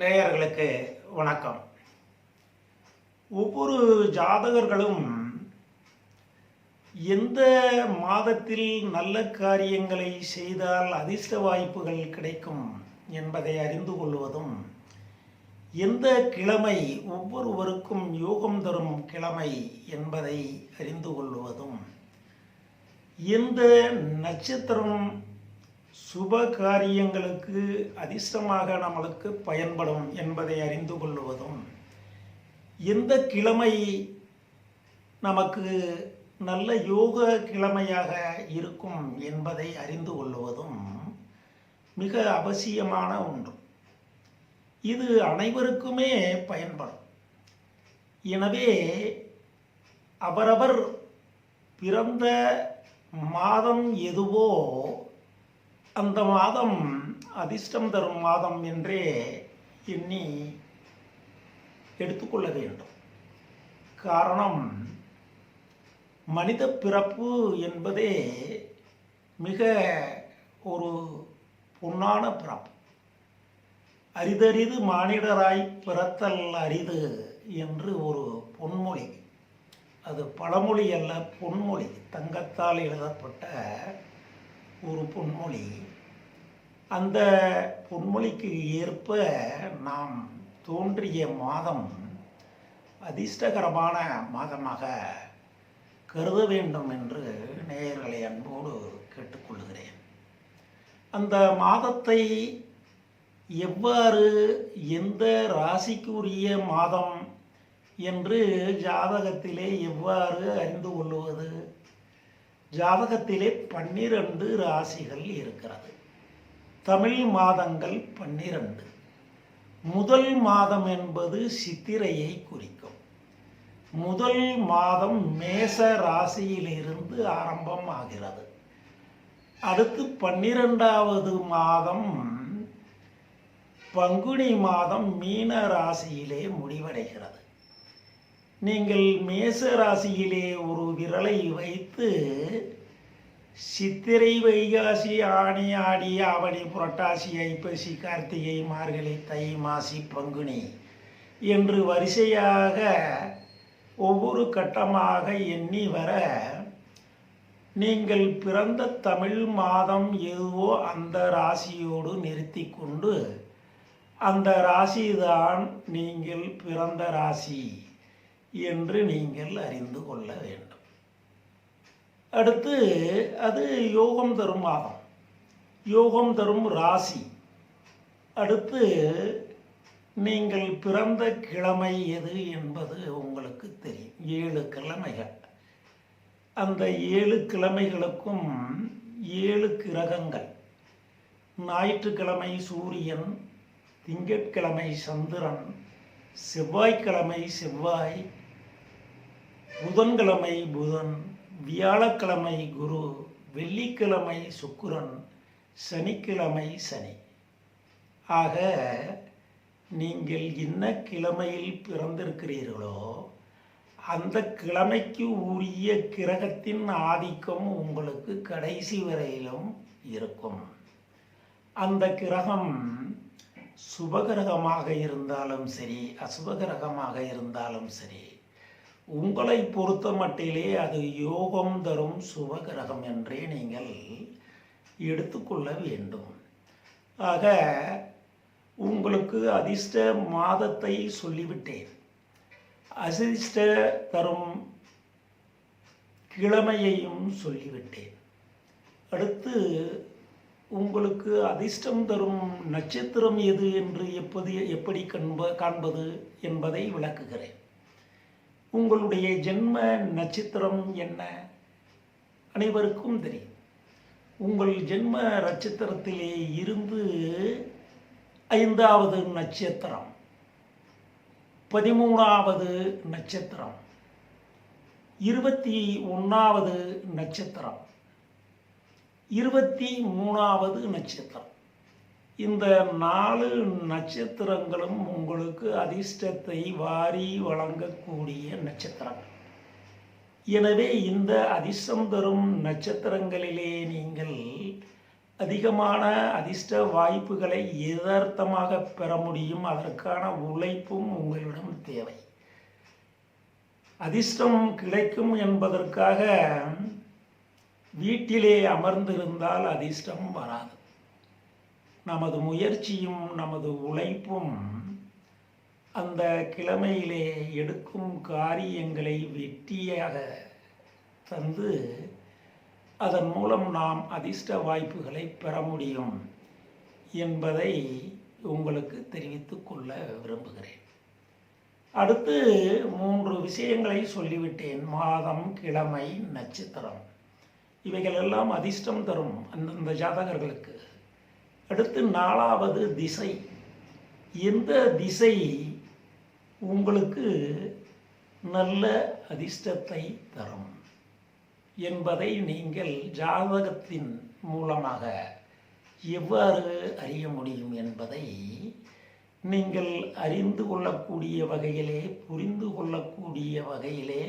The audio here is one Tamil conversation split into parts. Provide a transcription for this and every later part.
நேயர்களுக்கு வணக்கம். ஒவ்வொரு ஜாதகர்களும் எந்த மாதத்தில் நல்ல காரியங்களை செய்தால் அதிர்ஷ்ட வாய்ப்புகள் கிடைக்கும் என்பதை அறிந்து கொள்வதும் எந்த கிழமை ஒவ்வொருவருக்கும் யோகம் தரும் கிழமை என்பதை அறிந்து கொள்வதும் எந்த நட்சத்திரம் சுப காரியங்களுக்கு அதிர்ஷ்டமாக நம்மளுக்கு பயன்படும் என்பதை அறிந்து கொள்வதும் எந்த கிழமை நமக்கு நல்ல யோக கிழமையாக இருக்கும் என்பதை அறிந்து கொள்வதும் மிக அவசியமான ஒன்று. இது அனைவருக்குமே பயன்படும். எனவே அவரவர் பிறந்த மாதம் எதுவோ அந்த மாதம் அதிர்ஷ்டம் தரும் மாதம் என்றே எண்ணி எடுத்துக்கொள்ள வேண்டும். காரணம் மனித பிறப்பு என்பதே மிக ஒரு பொன்னான பிறப்பு. அரிதரிது மானிடராய் பிறத்தல் அரிது என்று ஒரு பொன்மொழி. அது பழமொழி அல்ல பொன்மொழி. தங்கத்தால் எழுதப்பட்ட ஒரு பொன்மொழி. அந்த பொன்மொழிக்கு ஏற்ப நாம் தோன்றிய மாதம் அதிர்ஷ்டகரமான மாதமாக கருத வேண்டும் என்று நேயர்களை அன்போடு கேட்டுக்கொள்கிறேன். அந்த மாதத்தை எவ்வாறு எந்த ராசிக்குரிய மாதம் என்று ஜாதகத்திலே எவ்வாறு அறிந்து கொள்வது? ஜாதகத்திலே பன்னிரண்டு ராசிகள் இருக்கிறது. தமிழ் மாதங்கள் பன்னிரண்டு. முதல் மாதம் என்பது சித்திரையை குறிக்கும். முதல் மாதம் மேச ராசியிலிருந்து ஆரம்பம் ஆகிறது அடுத்து பன்னிரெண்டாவது மாதம் பங்குனி மாதம் மீன ராசியிலே முடிவடைகிறது. நீங்கள் மேச ராசியிலே ஒரு விரலை வைத்து சித்திரை வைகாசி ஆணி ஆடி ஆவணி புரட்டாசி ஐப்பசி கார்த்திகை மார்கழி தை மாசி பங்குனி என்று வரிசையாக ஒவ்வொரு கட்டமாக எண்ணி வர நீங்கள் பிறந்த தமிழ் மாதம் எதுவோ அந்த ராசியோடு நிறுத்தி கொண்டு அந்த ராசிதான் நீங்கள் பிறந்த ராசி. என்று நீங்கள் அறிந்து கொள்ள வேண்டும். அடுத்து அது யோகம் தரும் மாதம். யோகம் தரும் ராசி. அடுத்து நீங்கள் பிறந்த கிழமை எது என்பது உங்களுக்கு தெரியும். ஏழு கிழமைகள். அந்த ஏழு கிழமைகளுக்கும் ஏழு கிரகங்கள். ஞாயிற்றுக்கிழமை சூரியன் திங்கட்கிழமை சந்திரன் செவ்வாய்க்கிழமை செவ்வாய் புதன்கிழமை புதன் வியாழக்கிழமை குரு வெள்ளிக்கிழமை சுக்கிரன் சனிக்கிழமை சனி. ஆக நீங்கள் என்ன கிழமையில் பிறந்திருக்கிறீர்களோ அந்த கிழமைக்கு உரிய கிரகத்தின் ஆதிக்கம் உங்களுக்கு கடைசி வரையிலும் இருக்கும். அந்த கிரகம் சுபகிரகமாக இருந்தாலும் சரி அசுபகிரகமாக இருந்தாலும் சரி உங்களை பொறுத்த மட்டிலே அது யோகம் தரும் சுபகிரகம் என்றே நீங்கள் எடுத்துக்கொள்ள வேண்டும். ஆக உங்களுக்கு அதிர்ஷ்ட மாதத்தை சொல்லிவிட்டேன். அதிர்ஷ்ட தரும் கிழமையையும் சொல்லிவிட்டேன். அடுத்து உங்களுக்கு அதிர்ஷ்டம் தரும் நட்சத்திரம் எது என்று எப்போது எப்படி கண்ப காண்பது என்பதை விளக்குகிறேன். உங்களுடைய ஜென்ம நட்சத்திரம் என்ன? அனைவருக்கும் தெரியும். உங்கள் ஜென்ம நட்சத்திரத்திலே இருந்து ஐந்தாவது நட்சத்திரம் பதிமூணாவது நட்சத்திரம் இருபத்தி ஒன்றாவது நட்சத்திரம் இருபத்தி மூணாவது நட்சத்திரம். இந்த நாலு நட்சத்திரங்களும் உங்களுக்கு அதிர்ஷ்டத்தை வாரி வழங்கக்கூடிய நட்சத்திரங்கள் எனவே இந்த அதிர்ஷ்டம் தரும் நட்சத்திரங்களிலே நீங்கள் அதிகமான அதிர்ஷ்ட வாய்ப்புகளை எதார்த்தமாக பெற முடியும். அதற்கான உழைப்பும் உங்களிடம் தேவை. அதிர்ஷ்டம் கிடைக்கும் என்பதற்காக வீட்டிலே அமர்ந்திருந்தால் அதிர்ஷ்டம் வராது. நமது முயற்சியும் நமது உழைப்பும் அந்த கிழமையிலே எடுக்கும் காரியங்களை வெற்றியாக தந்து அதன் மூலம் நாம் அதிர்ஷ்ட வாய்ப்புகளை பெற முடியும் என்பதை உங்களுக்கு தெரிவித்து கொள்ள விரும்புகிறேன். அடுத்து மூன்று விஷயங்களை சொல்லிவிட்டேன். மாதம் கிழமை நட்சத்திரம். இவைகள் எல்லாம் அதிர்ஷ்டம் தரும் அந்தந்த ஜாதகர்களுக்கு. அடுத்து நாலாவது திசை. எந்த திசை உங்களுக்கு நல்ல அதிர்ஷ்டத்தை தரும் என்பதை நீங்கள் ஜாதகத்தின் மூலமாக எவ்வாறு அறிய முடியும் என்பதை நீங்கள் அறிந்து கொள்ளக்கூடிய வகையிலே புரிந்து கொள்ளக்கூடிய வகையிலே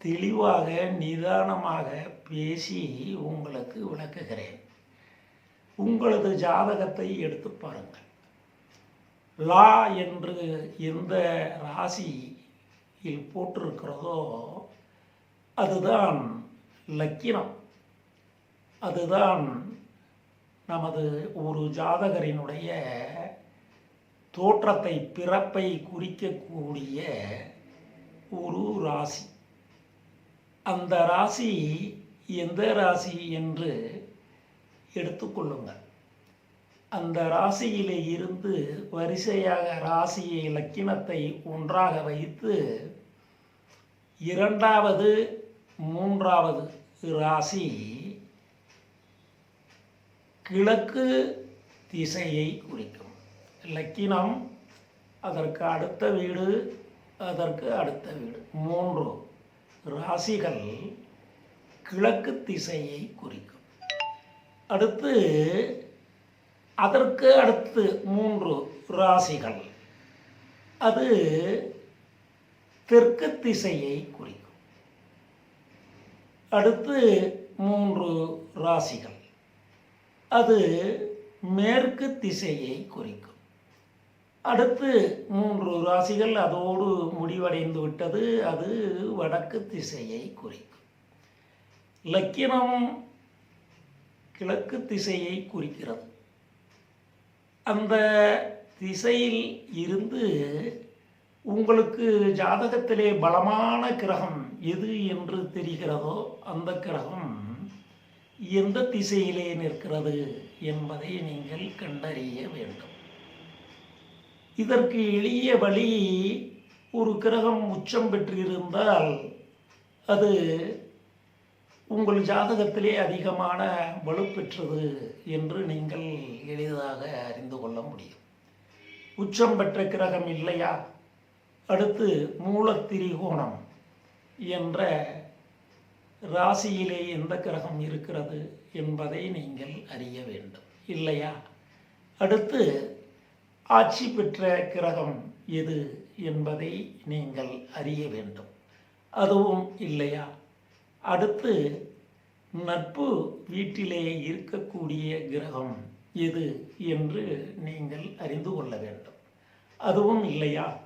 தெளிவாக நிதானமாக பேசி உங்களுக்கு விளக்குகிறேன். உங்களது ஜாதகத்தை எடுத்து பாருங்கள். லா என்று எந்த ராசியில் போட்டிருக்கிறதோ அதுதான் லக்கினம். அதுதான் நமது ஒரு ஜாதகரினுடைய தோற்றத்தை பிறப்பை குறிக்கக்கூடிய ஒரு ராசி. அந்த ராசி எந்த ராசி என்று எடுத்துக்கொள்ளுங்கள். அந்த ராசியிலே இருந்து வரிசையாக ராசியை லக்கினத்தை ஒன்றாக வைத்து இரண்டாவது மூன்றாவது ராசி கிழக்கு திசையை குறிக்கும். லக்கினம் அதற்கு அடுத்த வீடு அதற்கு அடுத்த வீடு. மூன்று ராசிகள் கிழக்கு திசையை குறிக்கும். அடுத்து அதற்கு அடுத்து மூன்று ராசிகள். அது தெற்கு திசையை குறிக்கும். அடுத்து மூன்று ராசிகள். அது மேற்கு திசையை குறிக்கும். அடுத்து மூன்று ராசிகள் அதோடு முடிவடைந்து விட்டது அது வடக்கு திசையை குறிக்கும். லக்கினம் கிழக்கு திசையை குறிக்கிறது. அந்த திசையில் இருந்து உங்களுக்கு ஜாதகத்திலே பலமான கிரகம் எது என்று தெரிகிறதோ அந்த கிரகம் எந்த திசையிலே நிற்கிறது என்பதை நீங்கள் கண்டறிய வேண்டும். இதற்கு எளிய வழி ஒரு கிரகம் உச்சம் பெற்றிருந்தால் அது உங்கள் ஜாதகத்திலே அதிகமான வலுப்பெற்றது என்று நீங்கள் எளிதாக அறிந்து கொள்ள முடியும். உச்சம் பெற்ற கிரகம் இல்லையா? அடுத்து மூலத்திரிகோணம் என்ற ராசியிலே எந்த கிரகம் இருக்கிறது என்பதை நீங்கள் அறிய வேண்டும். இல்லையா? அடுத்து ஆட்சி பெற்ற கிரகம் எது என்பதை நீங்கள் அறிய வேண்டும். அதுவும் இல்லையா? அடுத்து நட்பு வீட்டிலே இருக்கக்கூடிய கிரகம் எது என்று நீங்கள் அறிந்து கொள்ள வேண்டும். அதுவும் இல்லையா?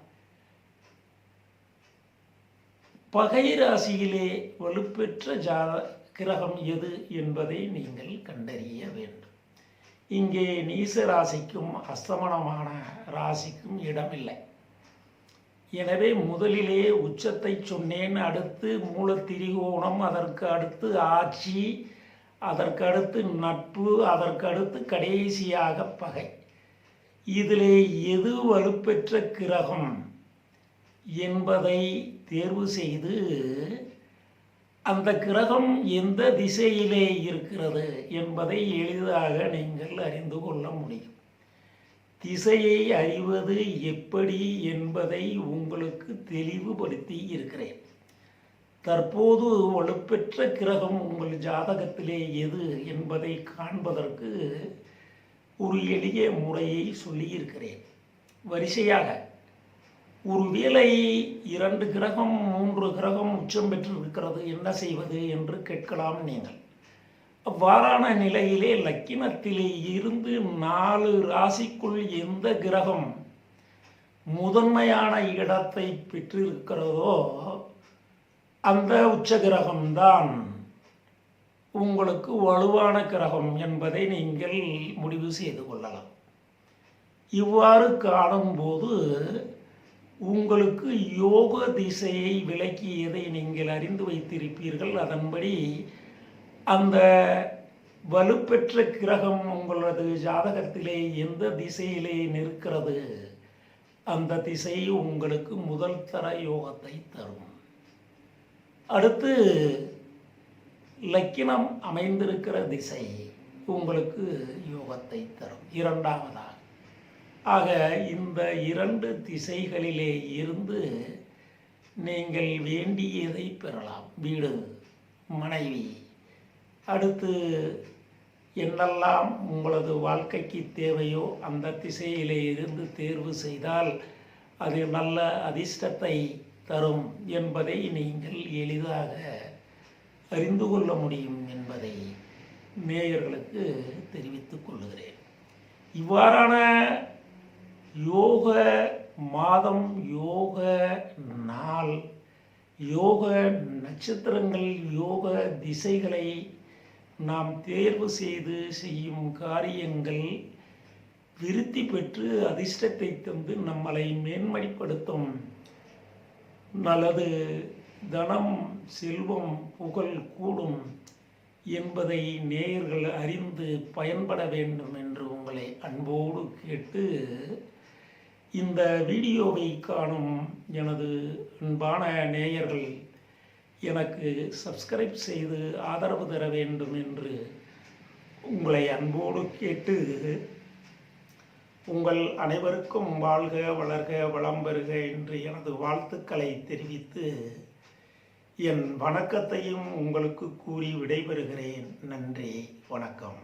பகை ராசியிலே வலுப்பெற்ற ஜாத கிரகம் எது என்பதை நீங்கள் கண்டறிய வேண்டும். இங்கே நீச ராசிக்கும் அஸ்தமனமான ராசிக்கும் இடமில்லை. எனவே முதலிலே உச்சத்தை சொன்னேன் அடுத்து மூலத்திரிகோணம் அதற்கு அடுத்து ஆட்சி அதற்கு அடுத்து நட்பு அதற்கு அடுத்து கடைசியாக பகை. இதிலே எது வலுப்பெற்ற கிரகம் என்பதை தேர்வு செய்து அந்த கிரகம் எந்த திசையிலே இருக்கிறது என்பதை எளிதாக நீங்கள் அறிந்து கொள்ள முடியும். திசையை அறிவது எப்படி என்பதை உங்களுக்கு தெளிவுபடுத்தி இருக்கிறேன். தற்போது வலுப்பெற்ற கிரகம் உங்கள் ஜாதகத்திலே எது என்பதை காண்பதற்கு ஒரு எளிய முறையை சொல்லியிருக்கிறேன். வரிசையாக ஒருவேளை இரண்டு கிரகம் மூன்று கிரகம் உச்சம் பெற்று இருக்கிறது என்ன செய்வது என்று கேட்கலாம் நீங்கள். அவ்வாறான நிலையிலே லக்கினத்திலே இருந்து நாலு ராசிக்குள் எந்த கிரகம் முதன்மையான இடத்தை பெற்றிருக்கிறதோ அந்த உச்ச கிரகம்தான். உங்களுக்கு வலுவான கிரகம் என்பதை நீங்கள் முடிவு செய்து கொள்ளலாம். இவ்வாறு காணும்போது உங்களுக்கு யோக திசையை விளக்கியதை நீங்கள் அறிந்து வைத்திருப்பீர்கள். அதன்படி அந்த வலுப்பெற்ற கிரகம் உங்களது ஜாதகத்திலே எந்த திசையிலே நிற்கிறது? அந்த திசை உங்களுக்கு முதல் தர யோகத்தை தரும். அடுத்து லக்கினம் அமைந்திருக்கிற திசை உங்களுக்கு யோகத்தை தரும். இரண்டாவதாக ஆக இந்த இரண்டு திசைகளிலே இருந்து நீங்கள் வேண்டியதை பெறலாம். வீடு மனைவி அடுத்து என்னெல்லாம் உங்களது வாழ்க்கைக்கு தேவையோ அந்த திசையிலே இருந்து தேர்வு செய்தால் அது நல்ல அதிர்ஷ்டத்தை தரும் என்பதை நீங்கள் எளிதாக அறிந்து கொள்ள முடியும் என்பதை நேயர்களுக்கு தெரிவித்துக் கொள்கிறேன். இவ்வாறான யோக மாதம் யோக நாள் யோக நட்சத்திரங்கள் யோக திசைகளை நாம் தேர்வு செய்து செய்யும் காரியங்கள் விருத்தி பெற்று அதிர்ஷ்டத்தை தந்து நம்மளை மேன்மைப்படுத்தும் நல்லது தனம் செல்வம் புகழ் கூடும் என்பதை நேயர்கள் அறிந்து பயன்பட வேண்டும் என்று உங்களை அன்போடு கேட்டு இந்த வீடியோவை காணும் எனது அன்பான நேயர்கள் எனக்கு சப்ஸ்கிரைப் செய்து ஆதரவு தர வேண்டும் என்று உங்களை அன்போடு கேட்டு உங்கள் அனைவருக்கும் வாழ்க வளர்க வளம் பெறுக என்று எனது வாழ்த்துக்களை தெரிவித்து என் வணக்கத்தையும் உங்களுக்கு கூறி விடைபெறுகிறேன். நன்றி வணக்கம்.